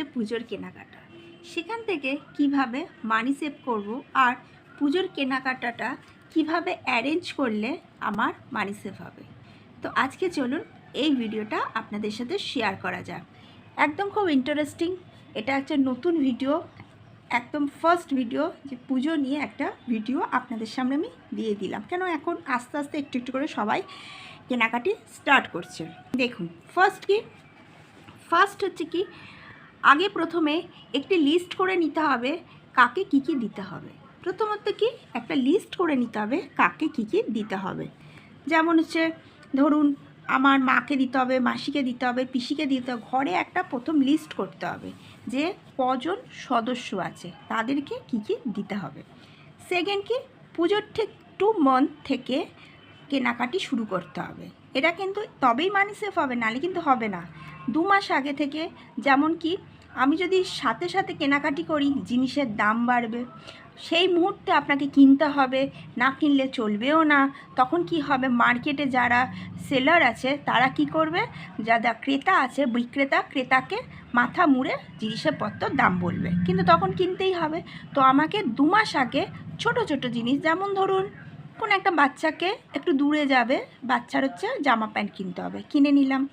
হচ্ছে পুজোর কেনাকাটা। সেখান থেকে কীভাবে মানি সেভ করব আর পুজোর কেনাকাটাটা কীভাবে অ্যারেঞ্জ করলে আমার মানি সেভ হবে? তো আজকে চলুন এই ভিডিওটা আপনাদের সাথে শেয়ার করা যাক। একদম খুব ইন্টারেস্টিং এটা একটা নতুন ভিডিও একদম ফার্স্ট ভিডিও যে পুজো নিয়ে একটা ভিডিও আপনাদের সামনে আমি দিয়ে দিলাম। কেন এখন আস্তে আস্তে একটু একটু করে সবাই কেনাকাটি স্টার্ট করছে। দেখুন ফার্স্ট কি? ফার্স্ট হচ্ছে কি আগে প্রথমে একটি লিস্ট করে নিতে হবে কাকে কী কী দিতে হবে। প্রথমত কি? একটা লিস্ট করে নিতে হবে কাকে কী কী দিতে হবে। যেমন হচ্ছে, ধরুন আমার মাকে দিতে হবে, মাসিকে দিতে হবে, পিসিকে দিতে হবে, ঘরে একটা প্রথম লিস্ট করতে হবে যে কজন সদস্য আছে, তাদেরকে কী কী দিতে হবে। সেকেন্ড কি? পুজোর ঠিক টু মান্থ থেকে কেনাকাটি শুরু করতে হবে। এটা কিন্তু তবেই মানি সেফ হবে, নাহলে কিন্তু হবে না। দু মাস আগে থেকে যেমন কি আমি যদি সাথে সাথে কেনাকাটি করি, জিনিসের দাম বাড়বে। সেই মুহূর্তে আপনাকে কিনতে হবে, না কিনলে চলবেও না। তখন কি হবে? মার্কেটে যারা সেলার আছে, তারা কি করবে? যারা ক্রেতা আছে, বিক্রেতা, ক্রেতাকে মাথা মুড়ে জিনিসের পত্র দাম বলবে। কিন্তু তখন কিনতেই হবে। তো আমাকে দু মাস আগে ছোট ছোট জিনিস, যেমন ধরুন, কোনো একটা বাচ্চাকে একটু দূরে যাবে, বাচ্চার হচ্ছে জামা প্যান্ট কিনতে হবে। কিনে নিলাম।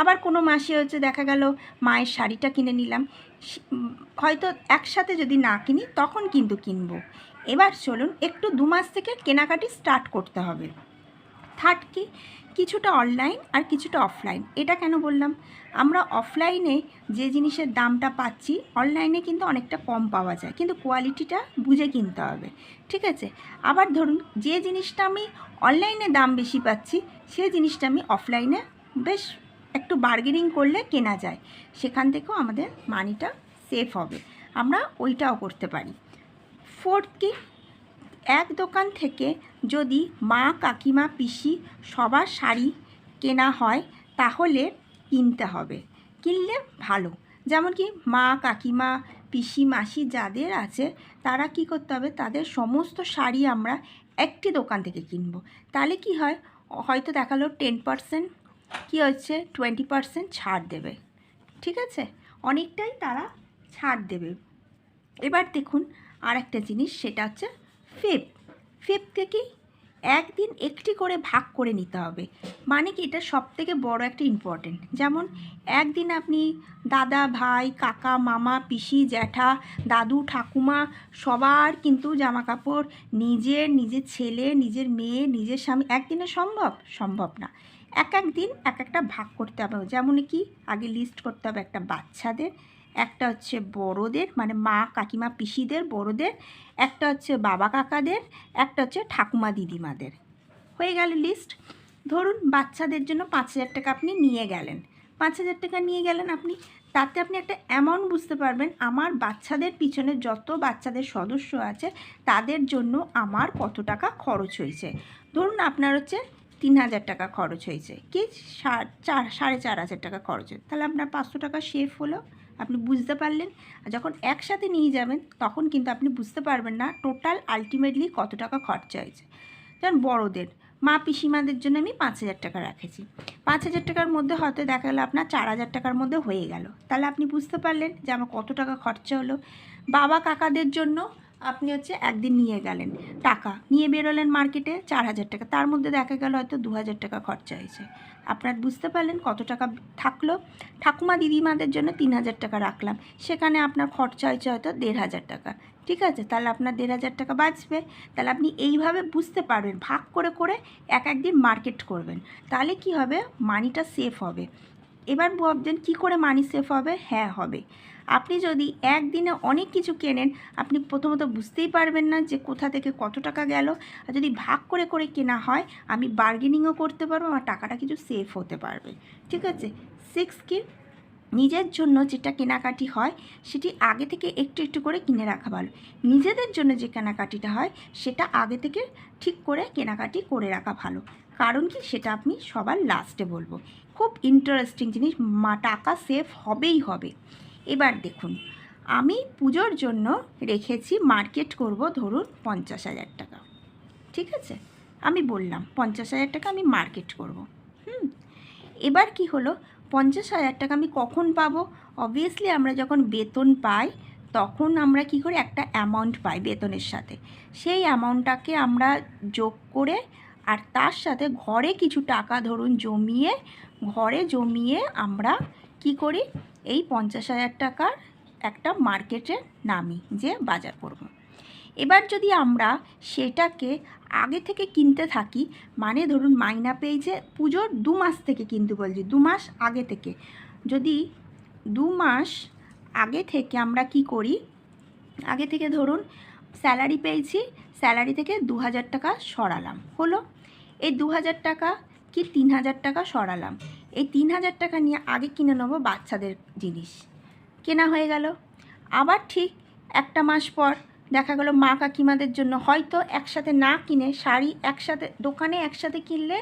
আবার কোনো মাসে হচ্ছে দেখা গেল মায়ের শাড়িটা কিনে নিলাম। হয়তো একসাথে যদি না কিনি তখন কিন্তু কিনব। এবার চলুন একটু দু মাস থেকে কেনাকাটি স্টার্ট করতে হবে। থার্ড কি? কিছুটা অনলাইন আর কিছুটা অফলাইন এটা কেন বললাম? আমরা অফলাইনে যে জিনিসের দামটা পাচ্ছি অনলাইনে কিন্তু অনেকটা কম পাওয়া যায়। কিন্তু কোয়ালিটিটা বুঝে কিনতে হবে। ঠিক আছে? আবার ধরুন যে জিনিসটা আমি অনলাইনে দাম বেশি পাচ্ছি সেই জিনিসটা আমি অফলাইনে বেশ একটু বার্গেনিং করলে কেনা যায়। সেখান থেকেও আমাদের মানিটা সেফ হবে। আমরা ওইটাও করতে পারি। ফোর্থ কি? এক দোকান থেকে যদি মা, কাকিমা, পিসি সবার শাড়ি কেনা হয়, তাহলে কিনতে হবে। কিনলে ভালো। যেমন কি মা, কাকিমা, পিসি, মাসি যাদের আছে, তারা কি করতে হবে? তাদের সমস্ত শাড়ি আমরা একটি দোকান থেকে কিনবো। তাহলে কি হয়? হয়তো দেখাল টেন পার্সেন্ট কী হচ্ছে? টোয়েন্টি পার্সেন্ট ছাড় দেবে। ঠিক আছে? অনেকটাই তারা ছাড় দেবে। এবার দেখুন আর একটা জিনিস, সেটা হচ্ছে ফিফ ফিফথে কি একদিন একটি করে ভাগ করে নিতে হবে। মানে কি? এটা সব থেকে বড় একটা ইম্পর্টেন্ট যেমন একদিন আপনি দাদা, ভাই, কাকা, মামা, পিসি, জ্যাঠা, দাদু, ঠাকুমা, সবার কিন্তু জামা কাপড় নিজের নিজের ছেলে, নিজের মেয়ে, নিজের স্বামী, একদিনে সম্ভব? সম্ভব না। এক এক দিন এক একটা ভাগ করতে হবে। যেমন কি আগে লিস্ট করতে হবে একটা বাচ্চাদের, একটা হচ্ছে বড়োদের মানে মা কাকিমা পিসিদের, বড়োদের, একটা হচ্ছে বাবা কাকাদের, একটা হচ্ছে ঠাকুমা দিদিমাদের। হয়ে গেল লিস্ট ধরুন বাচ্চাদের জন্য পাঁচ হাজার টাকা আপনি নিয়ে গেলেন। পাঁচ হাজার টাকা নিয়ে গেলেন আপনি, তাতে আপনি একটা অ্যামাউন্ট বুঝতে পারবেন, আমার বাচ্চাদের পিছনে যত বাচ্চাদের সদস্য আছে, তাদের জন্য আমার কত টাকা খরচ হয়েছে। ধরুন আপনার হচ্ছে তিন হাজার টাকা খরচ হয়েছে। কি? চার, সাড়ে চার হাজার টাকা খরচ হয়েছে। তাহলে আপনার পাঁচশো টাকা সেফ হলো, আপনি বুঝতে পারলেন। আর যখন একসাথে নিয়ে যাবেন, তখন কিন্তু আপনি বুঝতে পারবেন না টোটাল আলটিমেটলি কত টাকা খরচা হয়েছে। যেমন বড়োদের, মা পিসিমাদের জন্য আমি পাঁচ হাজার টাকা রেখেছি। পাঁচ হাজার টাকার মধ্যে হয়তো দেখা গেলো আপনার চার হাজার টাকার মধ্যে হয়ে গেল। তাহলে আপনি বুঝতে পারলেন যে আমার কত টাকা খরচা হলো। বাবা কাকাদের জন্য আপনি হচ্ছে একদিন নিয়ে গেলেন টাকা। নিয়ে বেরোলেন মার্কেটে চার হাজার টাকা। তার মধ্যে দেখা গেল হয়তো দু হাজার টাকা খরচা হয়েছে। আপনার বুঝতে পারলেন কত টাকা থাকল? ঠাকুমা দিদিমাদের জন্য তিন হাজার টাকা রাখলাম। সেখানে আপনার খরচা হয়েছে হয়তো দেড় হাজার টাকা। ঠিক আছে? তাহলে আপনার দেড় হাজার টাকা বাঁচবে। তাহলে আপনি এইভাবে বুঝতে পারবেন। ভাগ করে করে এক একদিন মার্কেট করবেন। তাহলে কি হবে? মানিটা সেফ হবে। এবার ভাবছেন কী করে মানি সেফ হবে? হ্যাঁ হবে। আপনি যদি একদিনে অনেক কিছু কেনেন, আপনি প্রথমত বুঝতেই পারবেন না যে কোথা থেকে কত টাকা গেল। আর যদি ভাগ করে করে কেনা হয়, আমি বার্গেনিংও করতে পারব, আমার টাকাটা কিছু সেফ হতে পারবে। ঠিক আছে? সিক্স কি নিজের জন্য যেটা কেনাকাটি হয়, সেটি আগে থেকে একটু একটু করে কিনে রাখা ভালো। নিজেদের জন্য যে কেনাকাটিটা হয়, সেটা আগে থেকে ঠিক করে কেনাকাটি করে রাখা ভালো। কারণ কি? সেটা আপনি সবার লাস্টে বলব। খুব ইন্টারেস্টিং জিনিস, মা, টাকা সেভ হবেই হবে। এবার দেখুন, আমি পুজোর জন্য রেখেছি মার্কেট করব ধরুন পঞ্চাশ হাজার টাকা। ঠিক আছে? আমি বললাম, পঞ্চাশ হাজার টাকা আমি মার্কেট করব। হুম? এবার কি হলো? পঞ্চাশ হাজার টাকা আমি কখন পাবো? অবভিয়াসলি আমরা যখন বেতন পাই, তখন আমরা কি করি একটা অ্যামাউন্ট পাই বেতনের সাথে। সেই অ্যামাউন্টটাকে আমরা যোগ করে আর তার সাথে ঘরে কিছু টাকা ধরুন জমিয়ে, ঘরে জমিয়ে আমরা কি করি? এই পঞ্চাশ হাজার টাকার একটা মার্কেটে নামি, যে বাজার করব। এবার যদি আমরা সেটাকে আগে থেকে কিনতে থাকি মানে ধরুন মাইনা পেয়েছে পুজোর দু মাস থেকে কিনতে বলছি, দু মাস আগে থেকে। যদি দু মাস আগে থেকে আমরা কি করি? আগে থেকে ধরুন স্যালারি পেয়েছি, স্যালারি থেকে দু হাজার টাকা সরালাম। হলো? এই দু হাজার টাকা কি তিন হাজার টাকা সরালাম? এই তিন হাজার টাকা নিয়ে আগে কিনে নেব বাচ্চাদের জিনিস। কেনা হয়ে গেল। আবার ঠিক একটা মাস পর দেখা গেলো মা কাকিমাদের জন্য হয়তো একসাথে না কিনে শাড়ি একসাথে দোকানে একসাথে কিনলে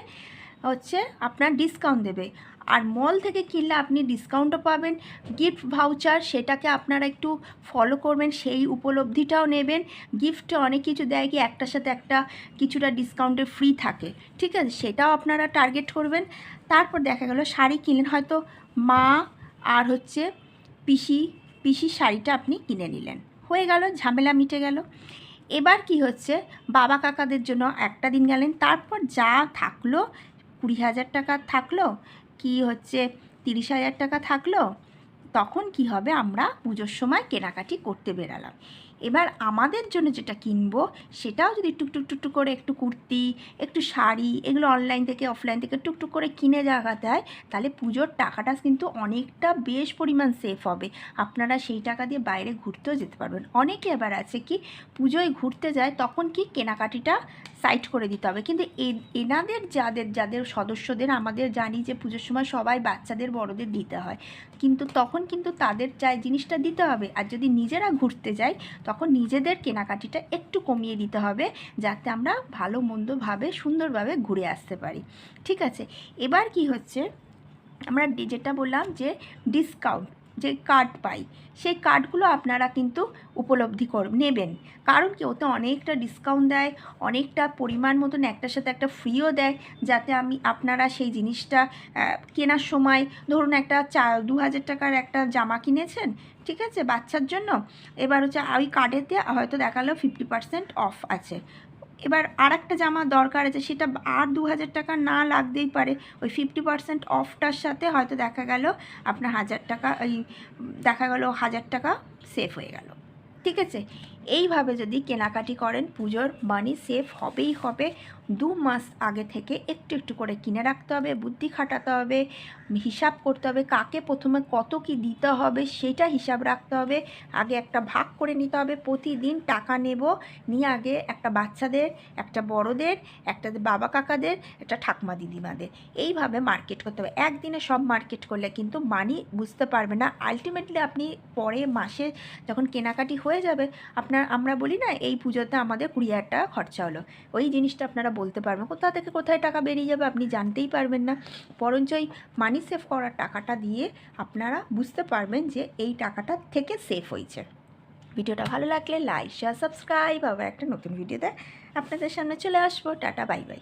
হচ্ছে আপনার ডিসকাউন্ট দেবে। আর মল থেকে কিনলে আপনি ডিসকাউন্টও পাবেন গিফট ভাউচার সেটাকে আপনারা একটু ফলো করবেন, সেই উপলব্ধিটাও নেবেন। গিফটে অনেক কিছু দেয় কি একটার সাথে একটা কিছুটা ডিসকাউন্টে ফ্রি থাকে, ঠিক আছে? সেটাও আপনারা টার্গেট করবেন। তারপর দেখা গেল শাড়ি কিনলেন, হয়তো মা আর হচ্ছে পিসি, পিসির শাড়িটা আপনি কিনে নিলেন। হয়ে গেল, ঝামেলা মিটে গেল। এবার কি হচ্ছে? বাবা কাকাদের জন্য একটা দিন গেলেন, তারপর যা থাকল, কুড়ি হাজার টাকা থাকল কি হচ্ছে? তিরিশ হাজার টাকা থাকল? তখন কি হবে? আমরা পুজোর সময় কেনাকাটি করতে বেরালাম। এবার আমাদের জন্য যেটা কিনবো, সেটাও যদি টুকটুক টুকটুক করে একটু কুর্তি, একটু শাড়ি, এগুলো অনলাইন থেকে অফলাইন থেকে টুকটুক করে কিনে জায়গাতে হয় তাহলে পুজোর টাকাটা কিন্তু অনেকটা বেশ পরিমাণ সেফ হবে। আপনারা সেই টাকা দিয়ে বাইরে ঘুরতেও যেতে পারবেন। অনেকে এবার আছে কি, পুজোয় ঘুরতে যায়, তখন কি কেনাকাটিটা সাইড করে দিতে হবে। কিন্তু এনাদের যাদের যাদের সদস্যদের, আমাদের জানি যে পুজোর সময় সবাই বাচ্চাদের, বড়দের দিতে হয়। কিন্তু তখন কিন্তু তাদের চাই জিনিসটা দিতে হবে। আর যদি নিজেরা ঘুরতে যাই তখন নিজেদের কেনাকাটিটা একটু কমিয়ে দিতে হবে যাতে আমরা ভালো, মন্দভাবে, সুন্দরভাবে ঘুরে আসতে পারি। ঠিক আছে? এবার কি হচ্ছে? আমরা যেটা বললাম যে ডিসকাউন্ট যে কার্ড পাই, সেই কার্ডগুলো আপনারা কিন্তু উপলব্ধি কর, নেবেন। কারণ কি, ওতে অনেকটা ডিসকাউন্ট দেয়, অনেকটা পরিমাণ মতন একটার সাথে একটা ফ্রিও দেয়, যাতে আমি, আপনারা সেই জিনিসটা কেনার সময়, ধরুন একটা চা দু হাজার টাকার একটা জামা কিনেছেন, ঠিক আছে, বাচ্চার জন্য, এবার হচ্ছে, ওই কার্ডেতে হয়তো দেখাল ফিফটি পার্সেন্ট অফ আছে। এবার আর একটা জামা দরকার আছে, সেটা আর দু হাজার টাকা না লাগতেই পারে। ওই ফিফটি পার্সেন্ট অফটার সাথে হয়তো দেখা গেল আপনার হাজার টাকা ওই দেখা গেল হাজার টাকা সেফ হয়ে গেল। ঠিক আছে? এইভাবে যদি কেনাকাটি করেন, পুজোর মানি সেফ হবেই হবে। দু মাস আগে থেকে একটু একটু করে কিনে রাখতে হবে, বুদ্ধি খাটাতে হবে, হিসাব করতে হবে, কাকে প্রথমে কত কি দিতে হবে সেটা হিসাব রাখতে হবে, আগে একটা ভাগ করে নিতে হবে, প্রতিদিন টাকা নেব, নিয়ে আগে একটা বাচ্চাদের, একটা বড়দের, একটা বাবা কাকাদের, একটা ঠাকমা দিদিমাদের। এইভাবে মার্কেট করতে হবে। একদিনে সব মার্কেট করলে কিন্তু মানি বুঝতে পারবে না। আলটিমেটলি আপনি পরে মাসে যখন কেনাকাটি হয়ে যাবে আপনার, আমরা বলি না, এই পুজোতে আমাদের কুড়ি হাজার টাকা খরচা হলো। ওই জিনিসটা আপনারা বলতে পারবেন। কোথা থেকে কোথায় টাকা বেরিয়ে যাবে আপনি জানতেই পারবেন না। বরঞ্চ এই মানি সেভ করার টাকাটা দিয়ে আপনারা বুঝতে পারবেন যে এই টাকাটা থেকে সেফ হয়েছে। ভিডিওটা ভালো লাগলে লাইক শেয়ার সাবস্ক্রাইব আবার একটা নতুন ভিডিওতে আপনাদের সামনে চলে আসব। Tata bye bye